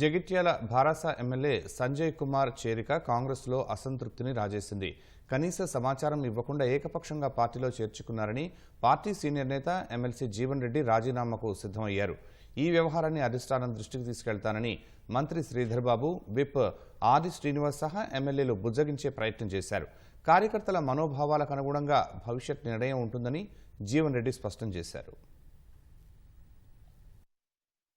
Jagtial Bharasa MLA Sanjay Kumar చేరిక కాంగ్రెస్లో అసంతృప్తిని రాజేసింది. కనీస సమాచారం ఇవ్వకుండా ఏకపక్షంగా పార్టీలో చేర్చుకున్నారని పార్టీ సీనియర్ నేత ఎమ్మెల్సీ జీవన్ రెడ్డి రాజీనామాకు సిద్ధమయ్యారు. ఈ వ్యవహారాన్ని అధిష్టానం దృష్టికి తీసుకెళ్తానని మంత్రి శ్రీధర్బాబు విప్ ఆది శ్రీనివాస్ సహా ఎమ్మెల్యేలు బుజ్జగించే ప్రయత్నం చేశారు. కార్యకర్తల మనోభావాలకు అనుగుణంగా భవిష్యత్ నిర్ణయం ఉంటుందని జీవన్ రెడ్డి స్పష్టం చేశారు.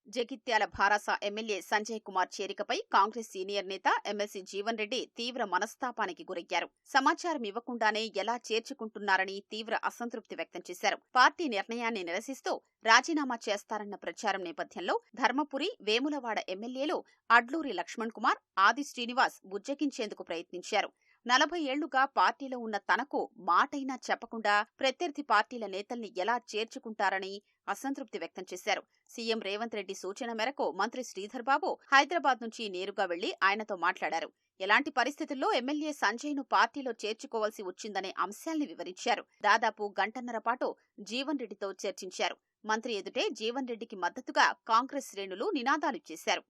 జగిత్యాల భారాస ఎమ్మెల్యే సంజయ్ కుమార్ చేరికపై కాంగ్రెస్ సీనియర్ నేత ఎమ్మెల్సీ జీవన్ రెడ్డి తీవ్ర మనస్తాపానికి గురయ్యారు. సమాచారం ఇవ్వకుండానే ఎలా చేర్చుకుంటున్నారని తీవ్ర అసంతృప్తి వ్యక్తం చేశారు. పార్టీ నిర్ణయాన్ని నిరసిస్తూ రాజీనామా చేస్తారన్న ప్రచారం నేపథ్యంలో ధర్మపురి వేములవాడ ఎమ్మెల్యేలు అడ్లూరి లక్ష్మణ్ కుమార్ ఆది శ్రీనివాస్ బుజ్జగించేందుకు ప్రయత్నించారు. నలభై ఏళ్ళుగా పార్టీలో ఉన్న తనకు మాటైనా చెప్పకుండా ప్రత్యర్థి పార్టీల నేతల్ని ఎలా చేర్చుకుంటారని అసంతృప్తి వ్యక్తం చేశారు. సీఎం రేవంత్ రెడ్డి సూచన మేరకు మంత్రి శ్రీధర్ బాబు హైదరాబాద్ నుంచి నేరుగా వెళ్ళి ఆయనతో మాట్లాడారు. ఎలాంటి పరిస్థితుల్లో ఎమ్మెల్యే సంజయ్ను పార్టీలో చేర్చుకోవాల్సి వచ్చిందనే అంశాల్ని వివరించారు. దాదాపు గంటన్నర పాటు జీవన్ రెడ్డితో చర్చించారు. మంత్రి ఎదుటే జీవన్ రెడ్డికి మద్దతుగా కాంగ్రెస్ శ్రేణులు నినాదాలు చేశారు.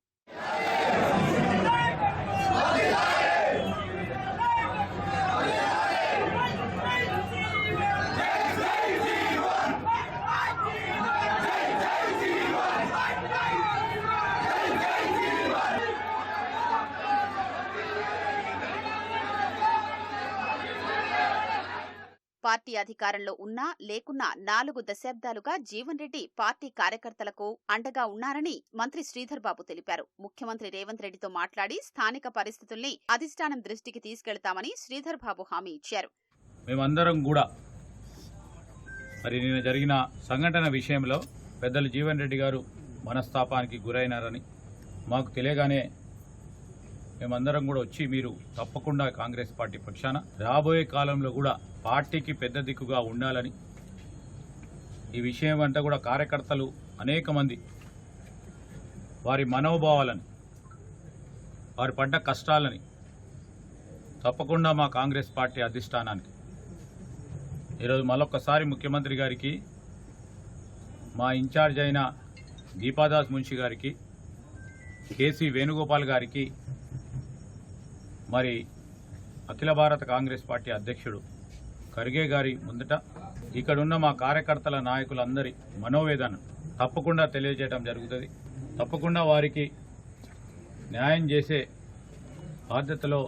పార్టీ అధికారంలో ఉన్నా లేకున్నా నాలుగు దశాబ్దాలుగా జీవన్ రెడ్డి పార్టీ కార్యకర్తలకు అండగా ఉన్నారని మంత్రి శ్రీధర్ బాబు తెలిపారు. ముఖ్యమంత్రి రేవంత్ రెడ్డితో మాట్లాడి స్థానిక పరిస్థితుల్ని అధిష్టానం దృష్టికి తీసుకెళ్తామని శ్రీధర్ బాబు హామీ ఇచ్చారు. మేమందరం కూడా మరి నిన్న జరిగిన సంఘటన విషయంలో పెద్దలు జీవన్ రెడ్డి గారు మనస్తాపానికి గురైనారని మాకు తెలియగానే మేమందరం కూడా వచ్చి మీరు తప్పకుండా కాంగ్రెస్ పార్టీ పక్షాన రాబోయే కాలంలో కూడా పార్టీకి పెద్ద దిక్కుగా ఉండాలని. ఈ విషయం వెంట కూడా కార్యకర్తలు అనేక మంది వారి మనోభావాలని వారి పడ్డ కష్టాలని తప్పకుండా మా కాంగ్రెస్ పార్టీ అధిష్టానానికి. ఈరోజు మరొకసారి ముఖ్యమంత్రి గారికి మా ఇన్ఛార్జ్ అయిన దీపాదాస్ మున్షి గారికి కేసీ వేణుగోపాల్ గారికి మరి అఖిల భారత కాంగ్రెస్ పార్టీ అధ్యక్షుడు ఖర్గే గారి ముందట ఇక్కడున్న మా కార్యకర్తల నాయకులందరి మనోవేదన తప్పకుండా తెలియజేయడం జరుగుతుంది. తప్పకుండా వారికి న్యాయం చేసే బాధ్యతలో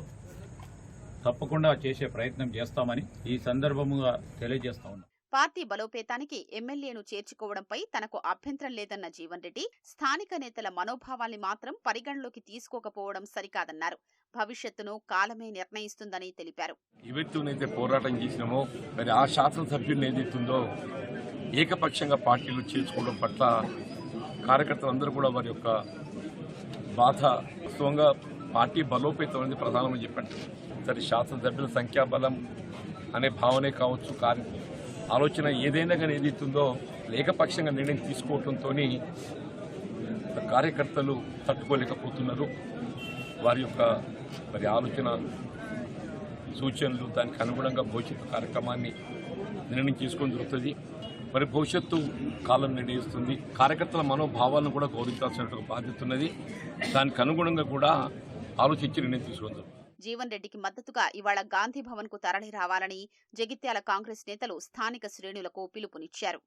తప్పకుండా చేసే ప్రయత్నం చేస్తామని ఈ సందర్భముగా తెలియజేస్తా ఉన్నాం. పార్టీ బలోపేతానికి ఎమ్మెల్యేను చేర్చుకోవడంపై తనకు అభ్యంతరం లేదన్న జీవన్ రెడ్డి స్థానిక నేతల మనోభావాల్ని మాత్రం పరిగణలోకి తీసుకోకపోవడం సరికాదన్నారు. భవిష్యత్తును కాలమే నిర్ణయిస్తుందని తెలిపారు. ఎవరితోనైతే పోరాటం చేసినామో మరి ఆ శాసనసభ్యుని ఏదైతుందో ఏకపక్షంగా పార్టీలు చేర్చుకోవడం పట్ల కార్యకర్తలందరూ కూడా వారి యొక్క బాధ వాస్తవంగా పార్టీ బలోపేతం అనేది ప్రధానమని చెప్పండి. సరే శాసనసభ్యుల సంఖ్యాబలం అనే భావనే కావచ్చు కార్య ఆలోచన ఏదైనా కానీ ఏదైతుందో ఏకపక్షంగా నిర్ణయం తీసుకోవడంతో కార్యకర్తలు తట్టుకోలేకపోతున్నారు. వారి యొక్క మరి ఆలోచన సూచనలు దానికి అనుగుణంగా భవిష్యత్తు కార్యక్రమాన్ని నిర్ణయం చేసుకొని దొరుకుతుంది మరి భవిష్యత్తు కాలం నిర్ణయిస్తుంది. కార్యకర్తల మనోభావాలను కూడా గౌరవించాల్సిన బాధ్యత ఉన్నది. దానికి అనుగుణంగా కూడా ఆలోచించి నిర్ణయం తీసుకొని జీవన్ రెడ్డికి మద్దతుగా ఇవాళ గాంధీ భవన్కు తరలి రావాలని జగిత్యాల కాంగ్రెస్ నేతలు స్థానిక శ్రేణులకు పిలుపునిచ్చారు.